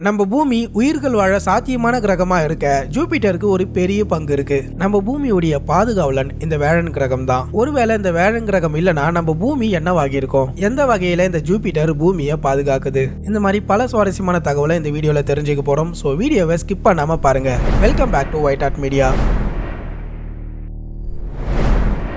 நம்ம பூமி உயிர்கள் வாழ சாத்தியமான கிரகமா இருக்க ஜூபிட்டருக்கு ஒரு பெரிய பங்கு இருக்கு. நம்ம பூமியுடைய பாதுகாவலன் இந்த வேழன் கிரகம் தான் ஒருவேளை இந்த வேழன் கிரகம் இல்லனா நம்ம பூமி என்னவாகி இருக்கும்? எந்த வகையில இந்த ஜூபிட்டர் பூமியை பாதுகாக்குது? இந்த மாதிரி பல சுவாரஸ்யமான தகவலை இந்த வீடியோல தெரிஞ்சுக்க போறோம். ஸோ வீடியோவை ஸ்கிப் பண்ணாம பாருங்க. Welcome back to white ad media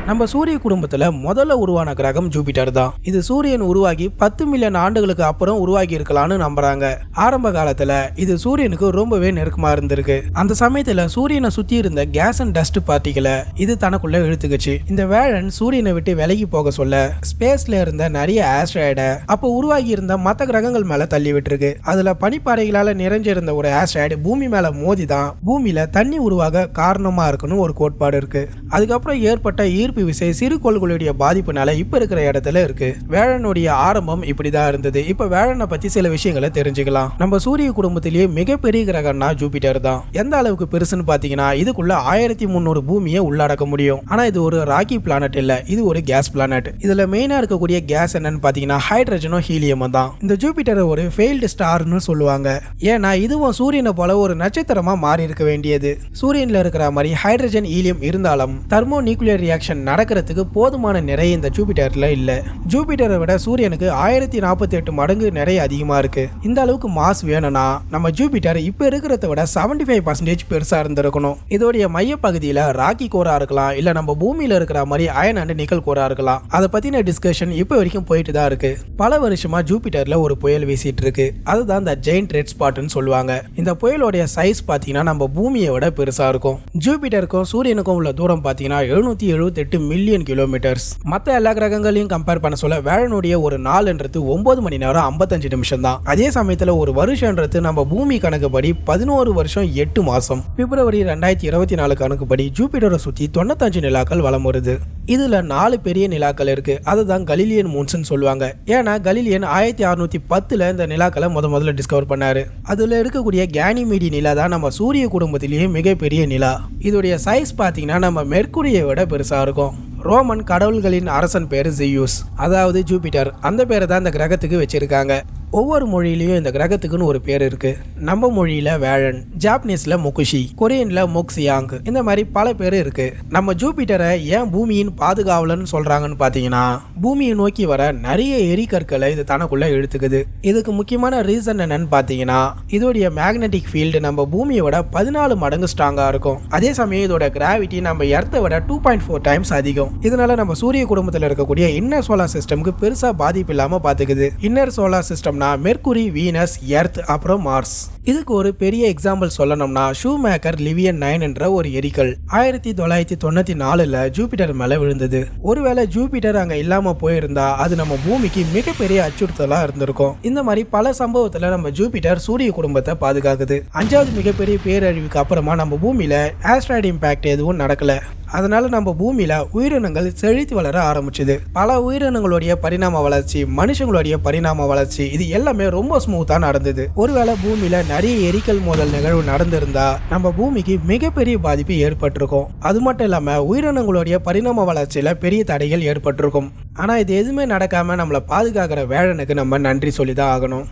நம்ம சூரிய குடும்பத்துல முதல்ல உருவான கிரகம் ஜூபிட்டர் தான். இது சூரியன் உருவாகி பத்து மில்லியன் ஆண்டுகளுக்கு அப்புறம் உருவாகி இருக்கலாம்னு நம்புறாங்க. ஆரம்ப காலத்துல இது சூரியனுக்கு ரொம்பவே நெருக்கமா இருந்திருக்கு. அந்த சமயத்துல சூரியனை சுத்தி இருந்த கேஸ் அண்ட் டஸ்ட் பார்ட்டிகளை இது தனக்குள்ள இழுத்துக்குச்சு. இந்த வேழன் சூரியனை விட்டு விலகி போக சொல்ல ஸ்பேஸ்ல இருந்த நிறைய ஆஸ்ட்ராய்டை அப்போ உருவாகி இருந்த மற்ற கிரகங்கள் மேல தள்ளி விட்டுருக்கு. அதுல பனிப்பாறைகளால நிறைஞ்சிருந்த ஒரு ஆஸ்ட்ராய்டு பூமி மேல மோதி தான் பூமியில தண்ணி உருவாக காரணமா இருக்குன்னு ஒரு கோட்பாடு இருக்கு. அதுக்கப்புறம் ஏற்பட்ட ஈர்ப்பு விசை சிறு கோள்களுடைய பாதிப்புனால இப்ப இருக்கிற இடத்துல இருக்கு. வேழனுடைய ஆரம்பம் இப்படிதான் இருந்தது. இப்ப வேழனை பத்தி சில விஷயங்களை தெரிஞ்சுக்கலாம். நம்ம சூரிய குடும்பத்திலேயே மிகப்பெரிய கிரகம்னா ஜூபிட்டர் தான். எந்த அளவுக்கு பெருசுன்னு பாத்தீங்கன்னா இதுக்குள்ள ஆயிரத்தி முந்நூறு பூமியை உள்ளடக்க முடியும். ஆனா இது ஒரு ராக்கி பிளானட் இல்ல. இது ஒரு கேஸ் பிளானட் இதுல மெயினா இருக்கக்கூடிய கேஸ் என்னன்னு பாத்தீங்கன்னா ஹைட்ரஜனும் ஹீலியமும் தான். இந்த ஜூபிட்டர் ஒரு ஃபெயில்டு ஸ்டார்னு சொல்லுவாங்க. ஏன்னா இதுவும் சூரியனை போல ஒரு நட்சத்திரமா மாறி இருக்க வேண்டியது. சூரியன்ல இருக்கிற மாதிரி ஹைட்ரஜன் ஹீலியம் இருந்தாலும் தர்மோ நியூக்ளியர் ரியாக்ஷன் நடக்கிறதுக்கு போதுமான நிறைய இந்த ஜூபிட்டரில் இல்லை. ஜூபிட்டரை விட சூரியனுக்கு ஆயிரத்தி நாற்பத்தி எட்டு மடங்கு நிறைய அதிகமாக இருக்குது இந்த அளவுக்கு மாஸ் வேணும்னா நம்ம ஜூபிட்டர் இப்போ இருக்கிறத விட செவன்டி ஃபைவ் பர்சன்டேஜ் பெருசாக இருந்திருக்கணும். இதோடைய மையப்பகுதியில் ராக்கி கோரா இருக்கலாம் இல்லை நம்ம பூமியில் இருக்கிற மாதிரி அயன் அண்ட் நிக்கல் கோரா இருக்கலாம். அதை பற்றின டிஸ்கஷன் இப்போ வரைக்கும் போயிட்டு தான் இருக்கு. பல வருஷமாக ஜூபிட்டரில் ஒரு புயல் வீசிட்டு இருக்கு. அதுதான் இந்த ஜெயின்ட் ரெட் ஸ்பாட்னு சொல்லுவாங்க. இந்த புயலோடைய சைஸ் பார்த்தீங்கன்னா நம்ம பூமியை விட பெருசாக இருக்கும். ஜூபிட்டருக்கும் சூரியனுக்கும் உள்ள தூரம் பார்த்தீங்கன்னா எழுநூற்றி எழுபத்தெட்டு மில்லியன் கிலோமீட்டர்ஸ் மற்ற எல்லா கிரகங்களையும் கம்பேர் பண்ண சொல்ல வேழனுடைய ஒரு நாள்ன்றது ஒன்பது மணி நேரம் ஐம்பத்தஞ்சு நிமிஷம் தான் அதே சமயத்தில் ஒரு வருஷன்றது நம்ம பூமி கணக்குப்படி பதினோரு வருஷம் எட்டு மாசம். பிப்ரவரி ரெண்டாயிரத்தி இருபத்தி நாலு கணக்குப்படி ஜூபிட்டரை சுற்றி தொண்ணூத்தஞ்சு நிலாக்கள் வளம் வருது. இதுல நாலு பெரிய நிலாக்கள் இருக்கு. அதுதான் கலிலியன் மூன்ஸ்னு சொல்லுவாங்க. ஏன்னா கலிலியன் ஆயிரத்தி அறுநூத்தி பத்துல இந்த நிலாக்களை முத முதல்ல டிஸ்கவர் பண்ணாரு. அதுல இருக்கக்கூடிய கேனிமீடி நிலா தான் நம்ம சூரிய குடும்பத்திலேயே மிகப்பெரிய நிலா. இதோடைய சைஸ் பார்த்தீங்கன்னா நம்ம மெர்க்குரியை விட பெருசாக இருக்கும். ரோமன் கடவுள்களின் அரசன் பேர் ஜியூஸ். அதாவது ஜூபிட்டர். அந்த பேரை தான் இந்த கிரகத்துக்கு வச்சிருக்காங்க. ஒவ்வொரு மொழியிலையும் இந்த கிரகத்துக்குன்னு ஒரு பேர் இருக்கு. நம்ம மொழியில வேழன் ஜாப்பனீஸ்ல முகுஷி கொரியன்ல மொக்ஸியாங் இந்த மாதிரி பல பேர் இருக்கு. நம்ம ஜூபிட்டரை ஏன் பூமியின் பாதுகாவலன்னு சொல்றாங்கன்னு பாத்தீங்கன்னா பூமியை நோக்கி வர நிறைய எரிகற்களை இது தனக்குள்ள இழுத்துக்குது. இதுக்கு முக்கியமான ரீசன் என்னன்னு பாத்தீங்கன்னா இதோடைய மேக்னெட்டிக் ஃபீல்டு நம்ம பூமியை விட பதினாலு மடங்கு ஸ்ட்ராங்கா இருக்கும். அதே சமயம் இதோட கிராவிட்டி நம்ம எர்த்தை விட டூ பாயிண்ட் ஃபோர் டைம்ஸ் அதிகம். இதனால நம்ம சூரிய குடும்பத்தில் இருக்கக்கூடிய இன்னர் சோலார் சிஸ்டம்க்கு பெருசா பாதிப்பு இல்லாம பாத்துக்குது. இன்னர் சோலார் சிஸ்டம் பார்த்தோம்னா மெர்குரி வீனஸ் எர்த் அப்புறம் மார்ஸ் இதுக்கு ஒரு பெரிய எக்ஸாம்பிள் சொல்லணும்னா ஷூ மேக்கர் லிவியன் நைன் என்ற ஒரு எரிக்கல் ஆயிரத்தி தொள்ளாயிரத்தி தொண்ணூத்தி நாலுல ஜூபிட்டர் மேல விழுந்தது. ஒருவேளை ஜூபிட்டர் அங்க இல்லாம போயிருந்தா அது நம்ம பூமிக்கு மிகப்பெரிய அச்சுறுத்தலா இருந்திருக்கும். இந்த மாதிரி பல சம்பவத்துல நம்ம ஜூபிட்டர் சூரிய குடும்பத்தை பாதுகாக்குது. அஞ்சாவது மிகப்பெரிய பேரழிவுக்கு அப்புறமா நம்ம பூமியில ஆஸ்ட்ராய்டு இம்பாக்ட் எதுவும் நடக்கல. அதனால நம்ம பூமியில உயிரினங்கள் செழித்து வளர ஆரம்பிச்சது. பல உயிரினங்களுடைய பரிணாம வளர்ச்சி மனுஷங்களுடைய பரிணாம வளர்ச்சி இது எல்லாமே ரொம்ப ஸ்மூத்தா நடந்தது. ஒருவேளை பூமியில நிறைய எரிக்கல் மோதல் நிகழ்வு நடந்திருந்தா நம்ம பூமிக்கு மிகப்பெரிய பாதிப்பு ஏற்பட்டிருக்கும். அது மட்டும் இல்லாம உயிரினங்களுடைய பரிணாம வளர்ச்சியில பெரிய தடைகள் ஏற்பட்டிருக்கும். ஆனா இது எதுவுமே நடக்காம நம்மளை பாதுகாக்கிற வேழனுக்கு நம்ம நன்றி சொல்லிதான் ஆகணும்.